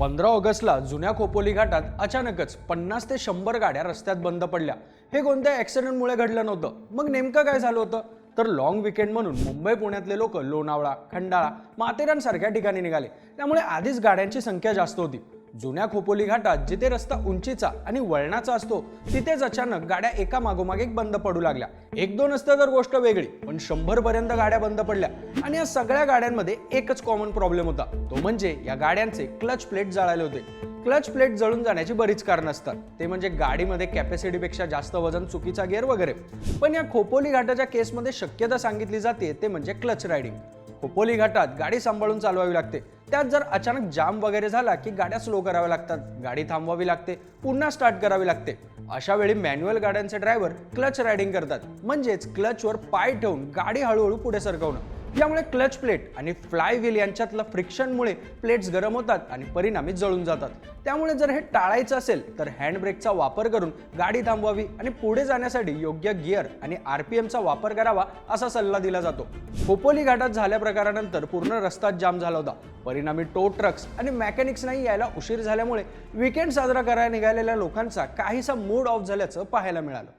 पंधरा ऑगस्टला जुन्या खोपोली घाटात अचानकच पन्नास ते शंभर गाड्या रस्त्यात बंद पडल्या. हे कोणत्या ॲक्सिडेंटमुळे घडलं नव्हतं? मग नेमकं काय झालं होतं? तर लॉंग विकेंड म्हणून मुंबई पुण्यातले लोक लोणावळा खंडाळा माथेरानसारख्या ठिकाणी निघाले. त्यामुळे आधीच गाड्यांची संख्या जास्त होती. जुन्या खोपोली घाटात जिथे रस्ता उंचीचा आणि वळणाचा असतो तिथेच अचानक गाड्या एका मागोमाग एक बंद पडू लागल्या. एक दोन असतं तर गोष्ट वेगळी पण शंभर पर्यंत गाड्या बंद पडल्या आणि या सगळ्या गाड्यांमध्ये एकच कॉमन प्रॉब्लेम होता. तो म्हणजे या गाड्यांचे क्लच प्लेट जळाले होते. क्लच प्लेट जळून जाण्याची बरीच कारणं असतात. ते म्हणजे गाडीमध्ये कॅपॅसिटीपेक्षा जास्त वजन चुकीचा गेअर वगैरे. पण या खोपोली घाटाच्या केसमध्ये शक्यता सांगितली जाते ते म्हणजे क्लच रायडिंग खोपोली घाटात गाडी सांभाळून चालवावी लागते. त्यात जर अचानक जाम वगैरे झाला की गाड्या स्लो कराव्या लागतात. गाडी थांबवावी लागते. पुन्हा स्टार्ट करावी लागते. अशा वेळी मॅन्युअल गाड्यांचे ड्रायव्हर क्लच रायडिंग करतात. म्हणजेच क्लचवर पाय ठेवून गाडी हळूहळू पुढे सरकवणं. यामुळे क्लच प्लेट आणि फ्लाय व्हील यांच्यातलं फ्रिक्शनमुळे प्लेट्स गरम होतात आणि परिणामी जळून जातात. त्यामुळे जर हे टाळायचं असेल तर हँडब्रेकचा वापर करून गाडी थांबवावी आणि पुढे जाण्यासाठी योग्य गिअर आणि आर पी एमचा वापर करावा असा सल्ला दिला जातो. खोपोली घाटात झाल्या प्रकारानंतर पूर्ण रस्ताच जाम झाला होता. परिणामी टो ट्रक्स आणि मेकॅनिक्सनाही यायला उशीर झाल्यामुळे विकेंड साजरा करायला निघालेल्या लोकांचा काहीसा मूड ऑफ झाल्याचं पाहायला मिळालं.